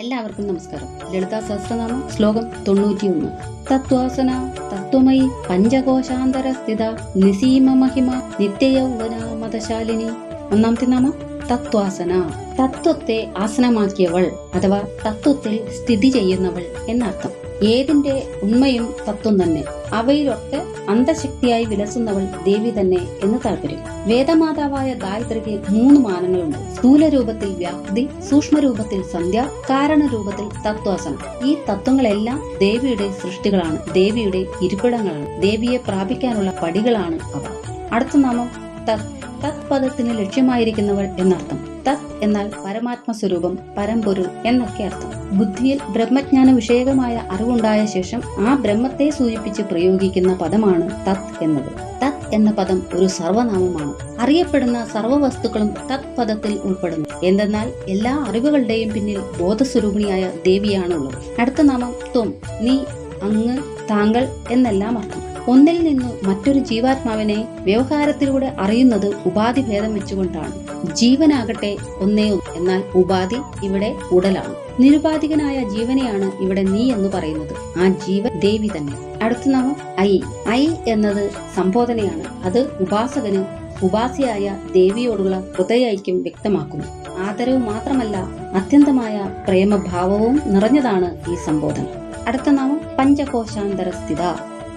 എല്ലാവർക്കും നമസ്കാരം. ലളിതാ സഹസ്രനാമം ശ്ലോകം തൊണ്ണൂറ്റിയൊന്ന്. തത്വാസന തത്വമയി പഞ്ചകോശാന്തര സ്ഥിത നിസീമ മഹിമ നിത്യയൗവന മതശാലിനി ഒന്നാമത്തെ നാമം തത്വാസന. തത്വത്തെ ആസനമാക്കിയവൾ അഥവാ തത്വത്തിൽ സ്ഥിതി ചെയ്യുന്നവൾ എന്നർത്ഥം. ഏതിന്റെ ഉണ്മയും തത്വം തന്നെ. അവയിലൊക്കെ അന്തശക്തിയായി വിലസുന്നവൾ ദേവി തന്നെ എന്ന് താല്പര്യം. വേദമാതാവായ ഗായത്രിക്ക് മൂന്ന് മാനങ്ങളുണ്ട്. സ്ഥൂല രൂപത്തിൽ വ്യാപ്തി സൂക്ഷ്മരൂപത്തിൽ സന്ധ്യ കാരണരൂപത്തിൽ തത്വാസനം. ഈ തത്വങ്ങളെല്ലാം ദേവിയുടെ സൃഷ്ടികളാണ്. ദേവിയുടെ ഇരിപ്പിടങ്ങളാണ്. ദേവിയെ പ്രാപിക്കാനുള്ള പടികളാണ് അവ. അടുത്ത നാമം തത് തത് പദത്തിന് ലക്ഷ്യമായിരിക്കുന്നവൾ എന്നർത്ഥം. തത് എന്നാൽ പരമാത്മ സ്വരൂപം പരമ്പൊരുൾ എന്നൊക്കെ അർത്ഥം. ബുദ്ധിയിൽ ബ്രഹ്മജ്ഞാന വിഷയകമായ അറിവുണ്ടായ ശേഷം ആ ബ്രഹ്മത്തെ സൂചിപ്പിച്ച് പ്രയോഗിക്കുന്ന പദമാണ് തത് എന്നത്. തത് എന്ന പദം ഒരു സർവനാമമാണ്. അറിയപ്പെടുന്ന സർവ വസ്തുക്കളും തത് പദത്തിൽ ഉൾപ്പെടുന്നു. എന്തെന്നാൽ എല്ലാ അറിവുകളുടെയും പിന്നിൽ ബോധസ്വരൂപിണിയായ ദേവിയാണുള്ളത്. അടുത്ത നാമം ത്വം നീ അങ്ങ് താങ്കൾ എന്നെല്ലാം അർത്ഥം. ഒന്നിൽ നിന്ന് മറ്റൊരു ജീവാത്മാവിനെ വ്യവഹാരത്തിലൂടെ അറിയുന്നത് ഉപാധി ഭേദം വെച്ചുകൊണ്ടാണ്. ജീവനാകട്ടെ ഒന്നേ എന്നാൽ ഉപാധി ഇവിടെ ഉടലാണ്. നിരുപാധികനായ ജീവനെയാണ് ഇവിടെ നീ എന്ന് പറയുന്നത്. ആ ജീവൻ ദേവി തന്നെ. അടുത്ത നാമം ഐ. ഐ എന്നത് സംബോധനയാണ്. അത് ഉപാസകന് ഉപാസിയായ ദേവിയോടുള്ള ഹൃദയൈക്യം വ്യക്തമാക്കുന്നു. ആദരവ് മാത്രമല്ല അത്യന്തമായ പ്രേമഭാവവും നിറഞ്ഞതാണ് ഈ സംബോധന. അടുത്ത നാമം പഞ്ചകോശാന്തര സ്ഥിത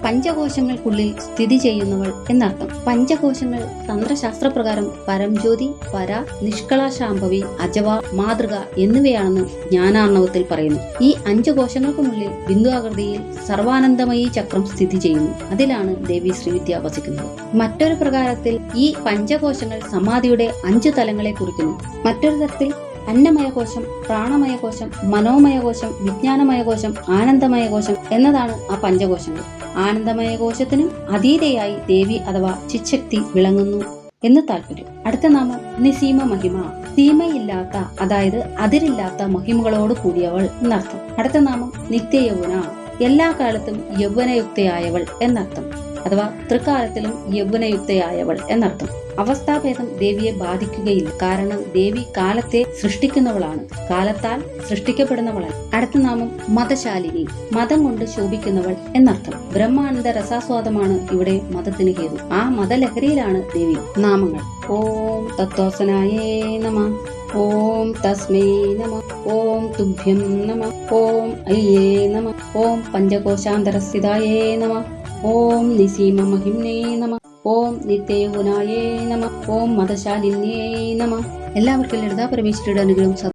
പഞ്ചകോശങ്ങൾക്കുള്ളിൽ സ്ഥിതി ചെയ്യുന്നവൾ എന്നർത്ഥം. പഞ്ചകോശങ്ങൾ തന്ത്രശാസ്ത്രപ്രകാരം പരംജ്യോതി പര നിഷ്കളാശാംഭവി അജവ മാതൃക എന്നിവയാണെന്ന് ജ്ഞാനാർണവത്തിൽ പറയുന്നു. ഈ അഞ്ചു കോശങ്ങൾക്കുമുള്ളിൽ ബിന്ദുവാകൃതിയിൽ സർവാനന്ദമയി ചക്രം സ്ഥിതി ചെയ്യുന്നു. അതിലാണ് ദേവി ശ്രീവിദ്യ വസിക്കുന്നത്. മറ്റൊരു പ്രകാരത്തിൽ ഈ പഞ്ചകോശങ്ങൾ സമാധിയുടെ അഞ്ചു തലങ്ങളെ കുറിക്കുന്നു. മറ്റൊരു തരത്തിൽ അന്നമയ കോശം പ്രാണമയ കോശം മനോമയ കോശം വിജ്ഞാനമയ കോശം ആനന്ദമയ കോശം എന്നതാണ് ആ പഞ്ചകോശങ്ങൾ. ആനന്ദമയ കോശത്തിനും അതീതയായി ദേവി അഥവാ ചിച്ഛക്തി വിളങ്ങുന്നു എന്ന് താല്പര്യം അടുത്ത നാമം നിസീമ മഹിമ. സീമയില്ലാത്ത അതായത് അതിരില്ലാത്ത മഹിമകളോട് കൂടിയവൾ എന്നർത്ഥം. അടുത്ത നാമം നിത്യയൗവന എല്ലാ കാലത്തും യൗവനയുക്തയായവൾ എന്നർത്ഥം. അഥവാ തൃക്കാലത്തിലും യൗവനയുക്തയായവൾ എന്നർത്ഥം. അവസ്ഥാഭേദം ദേവിയെ ബാധിക്കുകയില്ല. കാരണം ദേവി കാലത്തെ സൃഷ്ടിക്കുന്നവളാണ്. കാലത്താൽ സൃഷ്ടിക്കപ്പെടുന്നവളാണ്. അടുത്ത നാമം മതശാലിനി. മതം കൊണ്ട് ശോഭിക്കുന്നവൾ എന്നർത്ഥം. ബ്രഹ്മാനന്ദ രസാസ്വാദമാണ് ഇവിടെ മതത്തിന് ഹേതു. ആ മതലഹരിയിലാണ് ദേവി നാമങ്ങൾ. ഓം തത്വസനായേ നമ. ഓം തസ്മേ നമ. ഓം തുഭ്യം നമ. ഓം അയ്യേ നമ. ഓം പഞ്ചകോശാന്തരസ്ഥിതായേ നമ. ഓം നിസീമ മഹിംനേ നമ ഓം നിത്യയൗവനായേ നമ ഓം മതശാലിന്യേ നമ എല്ലാവർക്കും ലളിതാ പരമേശ്വരിയുടെ അനുഗ്രഹം